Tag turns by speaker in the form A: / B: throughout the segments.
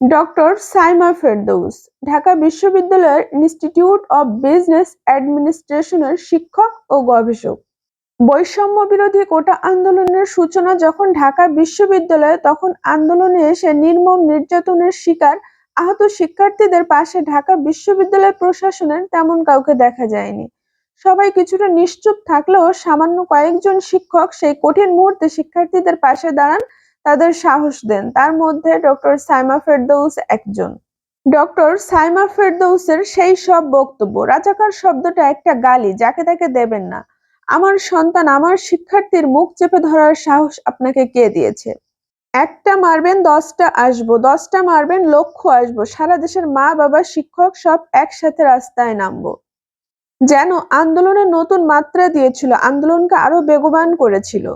A: Doctor Saima Ferdous, Dhaka বিশ্ববিদ্যালয়ের institute of business অ্যাডমিনিস্ট্রেশনের শিক্ষক ও গবেষক। বৈষম্য বিরোধী কোটা আন্দোলনের সূচনা যখন ঢাকা বিশ্ববিদ্যালয়ে, তখন আন্দোলনে এসে নির্মম নির্যাতনের শিকার আহত শিক্ষার্থীদের পাশে ঢাকা বিশ্ববিদ্যালয় প্রশাসনের তেমন কাউকে দেখা যায়নি। সবাই কিছুটা নিশ্চুপ থাকলেও সামান্য কয়েকজন শিক্ষক সেই কঠিন মুহূর্তে শিক্ষার্থীদের পাশে দাঁড়ান তাদের সাহস দেন। তার মধ্যে ডক্টর সাইমা ফেরদৌস একজন। ডক্টর সাইমা ফেরদৌসের সেই সব বক্তব্য, রাজাকার শব্দটা একটা গালি, যাকে তাকে দেবেন না। আমার সন্তান, আমার শিক্ষার্থীর মুখ চেপে ধরার সাহস আপনাকে কে দিয়েছে? একটা মারবেন, দশটা আসব। দশটা মারবেন, লক্ষ্য আসব। সারা দেশের মা, বাবা, শিক্ষক সব একসাথে রাস্তায় নামবো। যেন আন্দোলনের নতুন মাত্রা দিয়েছিল, আন্দোলনকে আরও বেগবান করেছিল।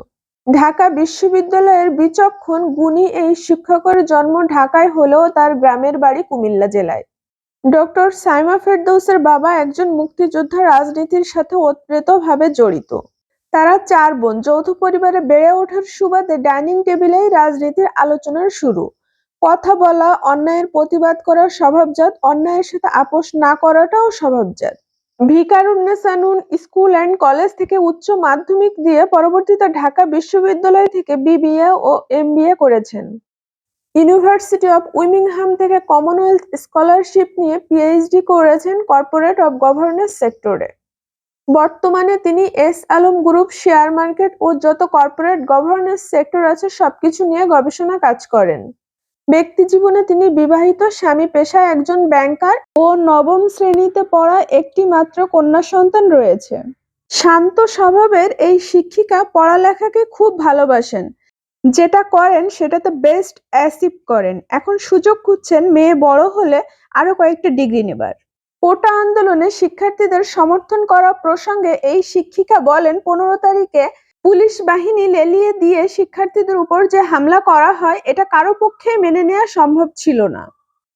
A: ঢাকা বিশ্ববিদ্যালয়ের বিচক্ষণ গুণী এই শিক্ষকের জন্ম ঢাকায় হলেও তার গ্রামের বাড়ি কুমিল্লা জেলায়। ডক্টর সাইমা ফেরদৌসের বাবা একজন মুক্তিযোদ্ধা রাজনীতির সাথে ওতপ্রোতভাবে জড়িত। তারা চার বোন, যৌথ পরিবারে বেড়ে ওঠার সুবাদে ডাইনিং টেবিলেই রাজনীতির আলোচনার শুরু। কথা বলা, অন্যায়ের প্রতিবাদ করা স্বভাবজাত, অন্যায়ের সাথে আপোষ না করাটাও স্বভাবজাত। ভিকারুন্নেসানুন স্কুল অ্যান্ড কলেজ থেকে উচ্চ মাধ্যমিক দিয়ে পরবর্তীতে ঢাকা বিশ্ববিদ্যালয় থেকে বিবিএ ও এমবিএ করেছেন। ইউনিভার্সিটি অব উইমিংহাম থেকে কমনওয়েলথ স্কলারশিপ নিয়ে পিএইচডি করেছেন কর্পোরেট অব গভর্নেন্স সেক্টরে। বর্তমানে তিনি S Alam group share market ও যত কর্পোরেট গভর্নেন্স সেক্টর আছে সবকিছু নিয়ে গবেষণা কাজ করেন। ব্যক্তি জীবনে তিনি বিবাহিত স্বামী পেশায় একজন ব্যাংকার ও নবম শ্রেণীতে পড়া একটি মাত্র কন্যা সন্তান রয়েছে। শান্ত স্বভাবের এই শিক্ষিকা পড়ালেখাকে খুব ভালোবাসেন। যেটা করেন সেটাতে বেস্ট অ্যাচিভ করেন। এখন সুযোগ খুঁজছেন মেয়ে বড় হলে আরও কয়েকটা ডিগ্রি নেবার। কোটা আন্দোলনে শিক্ষার্থীদের সমর্থন করা প্রসঙ্গে এই শিক্ষিকা বলেন, পনেরো তারিখে পুলিশ বাহিনী লেলিয়ে দিয়ে শিক্ষার্থীদের উপর যে হামলা করা হয়, এটা কারও পক্ষে মেনে নেওয়া সম্ভব ছিল না।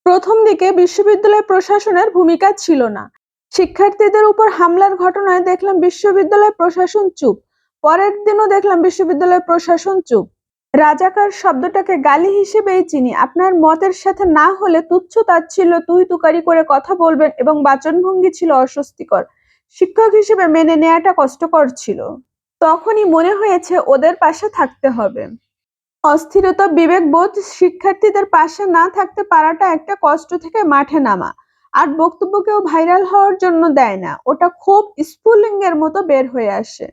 A: প্রথম দিকে বিশ্ববিদ্যালয় প্রশাসনের ভূমিকা ছিল না। শিক্ষার্থীদের উপর হামলার ঘটনায় দেখলাম বিশ্ববিদ্যালয় প্রশাসন চুপ। পরের দিনও দেখলাম বিশ্ববিদ্যালয় প্রশাসন চুপ। রাজাকার শব্দটাকে গালি হিসেবেই চিনি। আপনার মতের সাথে না হলে তুচ্ছ তাচ্ছিল্য তুই তুকারি করে কথা বলবেন এবং বাচনভঙ্গি ছিল অস্বস্তিকর। শিক্ষক হিসেবে মেনে নেওয়াটা কষ্টকর ছিল। তখনই মনে হয়েছে ওদের পাশে থাকতে হবে। অস্থিরতা, বিবেকবোধ শিক্ষার্থীদের পাশে না থাকতে পারাটা একটা কষ্ট থেকে মাঠে নামা। আর বক্তব্য কেউ ভাইরাল হওয়ার জন্য দেয় না। ওটা খুব স্ফুলিঙ্গের মতো বের হয়ে আসে।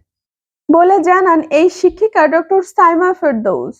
A: বলে জানান এই শিক্ষিকা ডক্টর সাইমা ফেরদৌস।